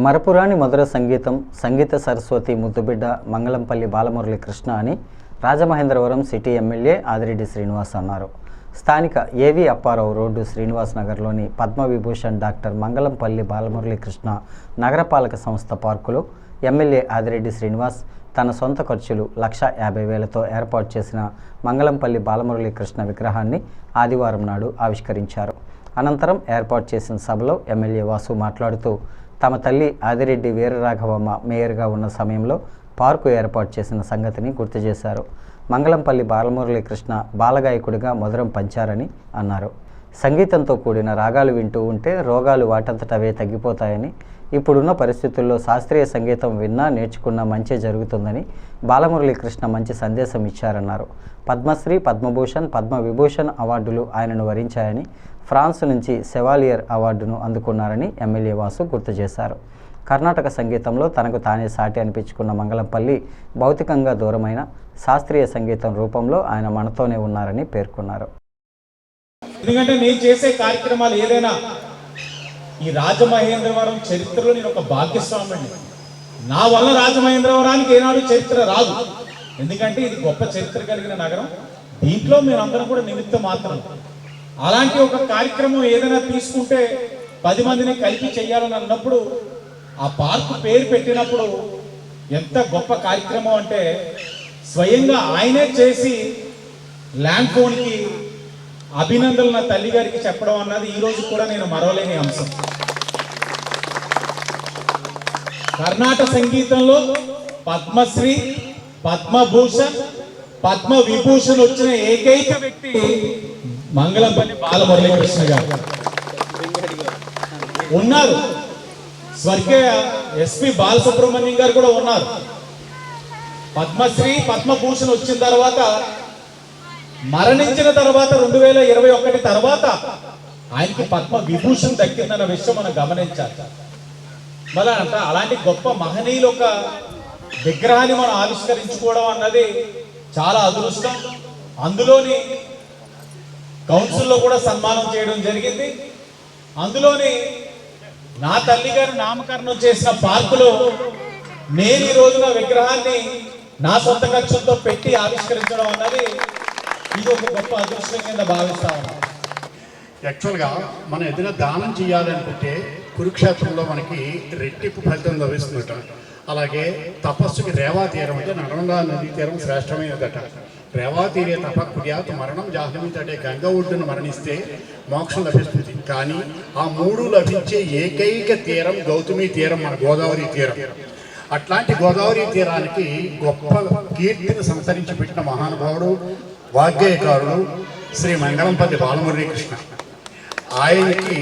మరపురాణి మధుర సంగీతం సంగీత సరస్వతి ముద్దుబిడ్డ మంగళంపల్లి బాలమురళి కృష్ణ అని రాజమహేంద్రవరం సిటీ ఎమ్మెల్యే ఆదిరెడ్డి శ్రీనివాస్ అన్నారు. స్థానిక A V Apparao road Srinivas నగర్లోని పద్మవిభూషణ్ డాక్టర్ మంగళంపల్లి బాలమురళి కృష్ణ నగరపాలక సంస్థ పార్కులో ఎమ్మెల్యే ఆదిరెడ్డి శ్రీనివాస్ తన సొంత ఖర్చులు లక్ష యాభై వేలతో ఏర్పాటు చేసిన మంగళంపల్లి బాలమురళి కృష్ణ విగ్రహాన్ని ఆదివారం నాడు ఆవిష్కరించారు. అనంతరం ఏర్పాటు చేసిన సభలో ఎమ్మెల్యే వాసు మాట్లాడుతూ తమ తల్లి ఆదిరెడ్డి వీరరాఘవమ్మ మేయర్గా ఉన్న సమయంలో పార్కు ఏర్పాటు చేసిన సంగతిని గుర్తు చేశారు. మంగళంపల్లి బాలమురళి కృష్ణ బాలగాయకుడిగా మధురం పంచారని అన్నారు. సంగీతంతో కూడిన రాగాలు వింటూ ఉంటే రోగాలు వాటంతటవే తగ్గిపోతాయని ఇప్పుడున్న పరిస్థితుల్లో శాస్త్రీయ సంగీతం విన్నా నేర్చుకున్న మంచి జరుగుతుందని బాలమురళీకృష్ణ మంచి సందేశం ఇచ్చారన్నారు. పద్మశ్రీ పద్మభూషణ్ పద్మవిభూషణ్ అవార్డులు ఆయనను వరించాయని ఫ్రాన్స్ నుంచి సెవాలియర్ అవార్డును అందుకున్నారని ఎమ్మెల్యే వాసు గుర్తు చేశారు. కర్ణాటక సంగీతంలో తనకు తానే సాటి అనిపించుకున్న మంగళంపల్లి భౌతికంగా దూరమైన శాస్త్రీయ సంగీతం రూపంలో ఆయన మనతోనే ఉన్నారని పేర్కొన్నారు. ఎందుకంటే నేను చేసే కార్యక్రమాలు ఏదైనా ఈ రాజమహేంద్రవరం చరిత్రలో నేను ఒక భాగ్యస్వామిని. నా వల్ల రాజమహేంద్రవరానికి ఏనాడు చరిత్ర రాదు. ఎందుకంటే ఇది గొప్ప చరిత్ర కలిగిన నగరం. దీంట్లో మేమందరం కూడా నిమిత్తం మాత్రం. అలాంటి ఒక కార్యక్రమం ఏదైనా తీసుకుంటే పది మందిని కలిపి చేయాలని అన్నప్పుడు ఆ పార్క్ పేరు పెట్టినప్పుడు ఎంత గొప్ప కార్యక్రమం అంటే స్వయంగా ఆయనే చేసి ల్యాండ్ ఫోన్కి అభినందనలు నా తల్లి గారికి చెప్పడం అన్నది ఈ రోజు కూడా నేను మరవలేని అంశం. కర్ణాటక సంగీతంలో పద్మశ్రీ పద్మభూషణ్ పద్మ విభూషణ్ వచ్చిన ఏకైక వ్యక్తి మంగళంపల్లి బాలమురళీకృష్ణ గారు. ఉన్నారు. స్వర్గీయ ఎస్పి బాలసుబ్రహ్మణ్యం గారు కూడా ఉన్నారు. పద్మశ్రీ పద్మభూషణ్ వచ్చిన తర్వాత మరణించిన తర్వాత రెండు వేల ఇరవై ఒకటి తర్వాత ఆయనకి పద్మ విభూషణ్ దక్కిందన్న విషయం మనం గమనించాలి. మళ్ళీ అంట అలాంటి గొప్ప మహనీయులు ఒక విగ్రహాన్ని మనం ఆవిష్కరించుకోవడం అన్నది చాలా అదృష్టం. అందులోని కౌన్సిల్లో కూడా సన్మానం చేయడం జరిగింది. అందులోని నా తల్లి గారు నామకరణం చేసిన పార్కులో నేను ఈ రోజున విగ్రహాన్ని నా సొంత ఖర్చులతో పెట్టి ఆవిష్కరించడం అన్నది ఇది ఒక గొప్ప అదృష్టం కింద భావిస్తాను యాక్చువల్గా మనం ఏదైనా దానం చేయాలనుకుంటే కురుక్షేత్రంలో మనకి రెట్టింపు ఫలితం లభిస్తుందట. అలాగే తపస్సుకి రేవా తీరం అంటే నర్మదా నదీ తీరం శ్రేష్టమైనదట. రేవా తీరే తపక్రియాత్ మరణం జాహ్నమితడే గంగ ఒడ్డును మరణిస్తే మోక్షం లభిస్తుంది. కానీ ఆ మూడు లభించే ఏకైక తీరం గౌతమి తీరం మన గోదావరి తీరం. అట్లాంటి గోదావరి తీరానికి గొప్ప కీర్తిని సంతరించి పెట్టిన మహానుభావుడు వాగ్గేయకారుడు శ్రీ మంగళంపల్లి బాలమురళీకృష్ణ. ఆయనకి